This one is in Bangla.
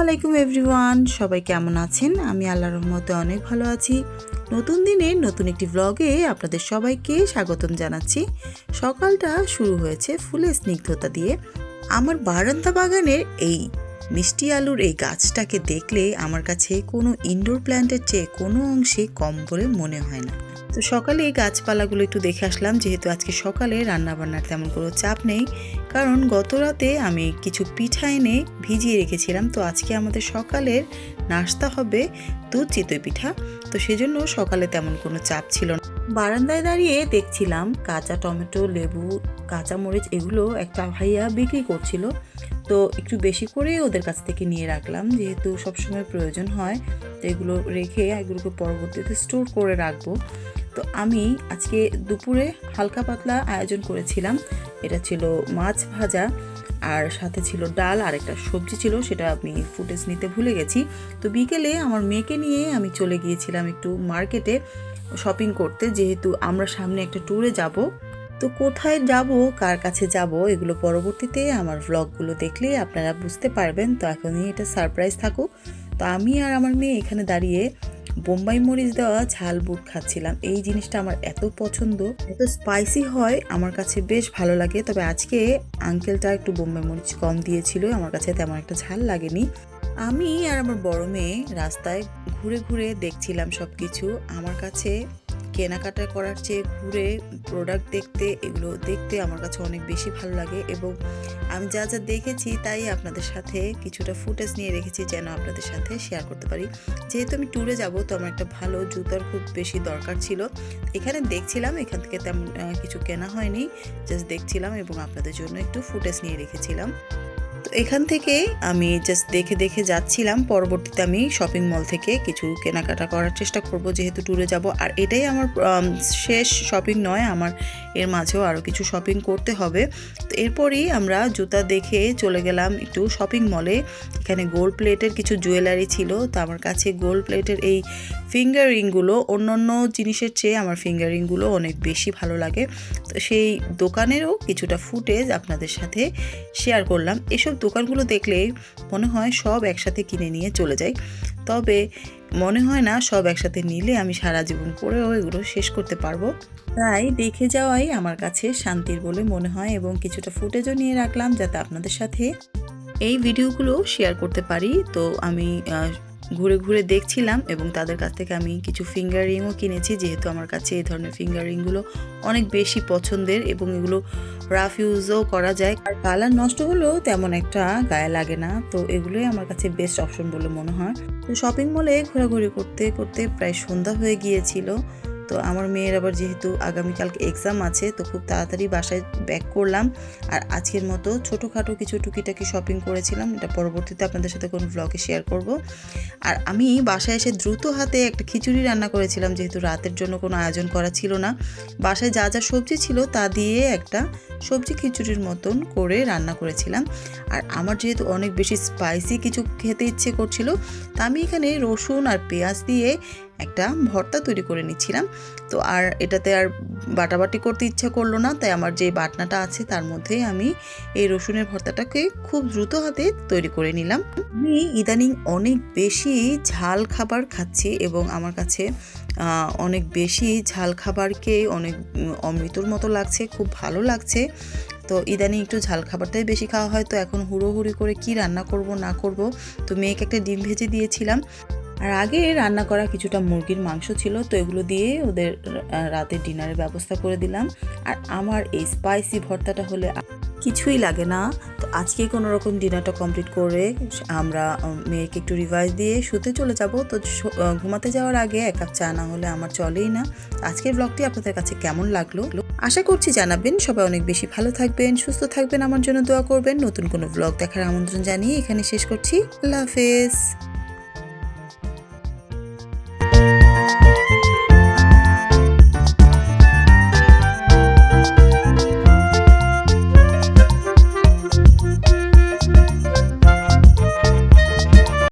আলাইকুম এভরিওয়ান। সবাই কেমন আছেন? আমি আল্লাহ রহমতে অনেক ভালো আছি। নতুন দিনে নতুন একটি ব্লগে আপনাদের সবাইকে স্বাগতম জানাচ্ছি। সকালটা শুরু হয়েছে ফুলের স্নিগ্ধতা দিয়ে। আমার বারান্দা বাগানের এই মিষ্টি আলুর এই গাছটাকে দেখলে আমার কাছে কোনো ইনডোর প্ল্যান্টের চেয়ে কোনো অংশে কম বলে মনে হয় না। তো সকালে এই গাছপালাগুলো একটু দেখে আসলাম, যেহেতু আজকে সকালে রান্নাবান্নার তেমন কোনো চাপ নেই। কারণ গত রাতে আমি কিছু পিঠা এনে ভিজিয়ে রেখেছিলাম, তো আজকে আমাদের সকালের নাস্তা হবে দুধ চিতই পিঠা। তো সেজন্য সকালে তেমন কোনো চাপ ছিল না। বারান্দায় দাঁড়িয়ে দেখছিলাম কাঁচা টমেটো, লেবু কাঁচা মরিচ এগুলো একটা ভাইয়া বিক্রি করছিল। তো একটু বেশি করে ওদের কাছ থেকে নিয়ে রাখলাম, যেহেতু সবসময় প্রয়োজন হয়। তো এগুলো রেখে এগুলোকে পরবর্তীতে স্টোর করে রাখব। তো আমি আজকে দুপুরে হালকা পাতলা আয়োজন করেছিলাম। এটা ছিল মাছ ভাজা, আর সাথে ছিল ডাল, আর একটা সবজি ছিল, সেটা আমি ফুটেজ নিতে ভুলে গেছি। তো বিকেলে আমার মেয়েকে নিয়ে আমি চলে গিয়েছিলাম একটু মার্কেটে শপিং করতে, যেহেতু আমরা সামনে একটা ট্যুরে যাব। তো কোথায় যাব, কার কাছে যাব, এগুলো পরবর্তীতে আমার ভ্লগগুলো দেখলে আপনারা বুঝতে পারবেন। তো এখনই এটা সারপ্রাইজ থাকুক। তো আমি আর আমার মেয়ে এখানে দাঁড়িয়ে বোম্বাই মরিচ দেওয়া ঝাল বুট খাচ্ছিলাম। এই জিনিসটা আমার এত পছন্দ। এত স্পাইসি হয়, আমার কাছে বেশ ভালো লাগে। তবে আজকে আঙ্কেলটা একটু বোম্বাই মরিচ কম দিয়েছিল, আমার কাছে তেমন একটা ঝাল লাগেনি। আমি আর আমার বড় মেয়ে রাস্তায় ঘুরে ঘুরে দেখছিলাম সব কিছু আমার কাছে কেনাকাটা করার চেয়ে ঘুরে প্রোডাক্ট দেখতে, এগুলো দেখতে আমার কাছে অনেক বেশি ভালো লাগে এবং আমি যা যা দেখেছি তাই আপনাদের সাথে কিছুটা ফুটেজ নিয়ে রেখেছি যেন আপনাদের সাথে শেয়ার করতে পারি। যেহেতু আমি ট্যুরে যাব, তো আমার একটা ভালো জুতার খুব বেশি দরকার ছিল। এখানে দেখছিলাম, এখান থেকে তেমন কিছু কেনা হয়নি জাস্ট দেখছিলাম এবং আপনাদের জন্য একটু ফুটেজ নিয়ে রেখেছিলাম। তো এখান থেকে আমি জাস্ট দেখে দেখে যাচ্ছিলাম। পরবর্তীতে আমি শপিং মল থেকে কিছু কেনাকাটা করার চেষ্টা করব, যেহেতু ট্যুরে যাব। আর এটাই আমার শেষ শপিং নয়, আমার এর মাঝেও আরও কিছু শপিং করতে হবে। তো এরপরই আমরা জুতা দেখে চলে গেলাম একটু শপিং মলে এখানে গোল্ড প্লেটের কিছু জুয়েলারি ছিল। তো আমার কাছে গোল্ড প্লেটের এই ফিঙ্গার রিংগুলো অন্য অন্য জিনিসের চেয়ে আমার ফিঙ্গার রিংগুলো অনেক বেশি ভালো লাগে। তো সেই দোকানেরও কিছুটা ফুটেজ আপনাদের সাথে শেয়ার করলাম। এসব দোকানগুলো দেখলে মনে হয় সব একসাথে কিনে নিয়ে চলে যাই। তবে মনে হয় না সব একসাথে নিলে আমি সারা জীবন পরেও এগুলো শেষ করতে পারব। তাই দেখে যাওয়াই আমার কাছে শান্তির বলে মনে হয় এবং কিছুটা ফুটেজও নিয়ে রাখলাম যাতে আপনাদের সাথে এই ভিডিওগুলো শেয়ার করতে পারি। তো আমি ঘুরে ঘুরে দেখছিলাম এবং তাদের কাছ থেকে আমি কিছু ফিঙ্গার রিংও কিনেছি, যেহেতু আমার কাছে এই ধরনের ফিঙ্গার রিংগুলো অনেক বেশি পছন্দের এবং এগুলো রাফ ইউজও করা যায়। আর কালার নষ্ট হলেও তেমন একটা গায়ে লাগে না, তো এগুলোই আমার কাছে বেস্ট অপশন বলে মনে হয়। তো শপিং মলে ঘোরাঘুরি করতে করতে প্রায় সন্ধ্যা হয়ে গিয়েছিল। তো আমার মেয়ের আবার যেহেতু আগামীকালকে এক্সাম আছে, তো খুব তাড়াতাড়ি বাসায় ব্যাক করলাম। আর আজকের মতো ছোটোখাটো কিছু টুকিটাকি শপিং করেছিলাম, এটা পরবর্তীতে আপনাদের সাথে কোনো ব্লগে শেয়ার করব। আর আমি বাসায় এসে দ্রুত হাতে একটা খিচুড়ি রান্না করেছিলাম, যেহেতু রাতের জন্য কোনো আয়োজন করা ছিল না। বাসায় যা যা সবজি ছিল তা দিয়ে একটা সবজি খিচুড়ির মতন করে রান্না করেছিলাম। আর আমার যেহেতু অনেক বেশি স্পাইসি কিছু খেতে ইচ্ছে করছিল, তা আমি এখানে রসুন আর পেঁয়াজ দিয়ে একটা ভর্তা তৈরি করে নিচ্ছিলাম। তো আর এটাতে আর বাটাবাটি করতে ইচ্ছা করল না, তাই আমার যে বাটনাটা আছে তার মধ্যে আমি এই রসুনের ভর্তাটাকে খুব দ্রুত হাতে তৈরি করে নিলাম। আমি ইদানিং অনেক বেশি ঝাল খাবার খাচ্ছি এবং আমার কাছে অনেক বেশি ঝাল খাবারকে অনেক অমৃতর মতো লাগছে, খুব ভালো লাগছে। তো ইদানিং একটু ঝাল খাবারটাই বেশি খাওয়া হয়, তো এখন হুড়োহুড়ি করে কি রান্না করব না করব, তো মেয়েকে একটা ডিম ভেজে দিয়েছিলাম। আর আগে রান্না করা কিছুটা মুরগির মাংস ছিল, তো এগুলো দিয়ে ওদের রাতের ডিনারের ব্যবস্থা করে দিলাম। আর আমার এই স্পাইসি ভর্তাটা হলে কিছুই লাগে না। তো আজকে কোনো রকম ডিনারটা কমপ্লিট করে আমরা মেয়েকে একটু রিভাইজ দিয়ে শুতে চলে যাব। তো ঘুমাতে যাওয়ার আগে এক কাপ চা না হলে আমার চলেই না। আজকের ব্লগটি আপনাদের কাছে কেমন লাগল? আশা করছি জানাবেন সবাই অনেক বেশি ভালো থাকবেন, সুস্থ থাকবেন। আমার জন্য দোয়া করবেন। নতুন কোনো ব্লগ দেখার আমন্ত্রণ জানিয়ে এখানে শেষ করছি। আল্লাহ হাফেজ।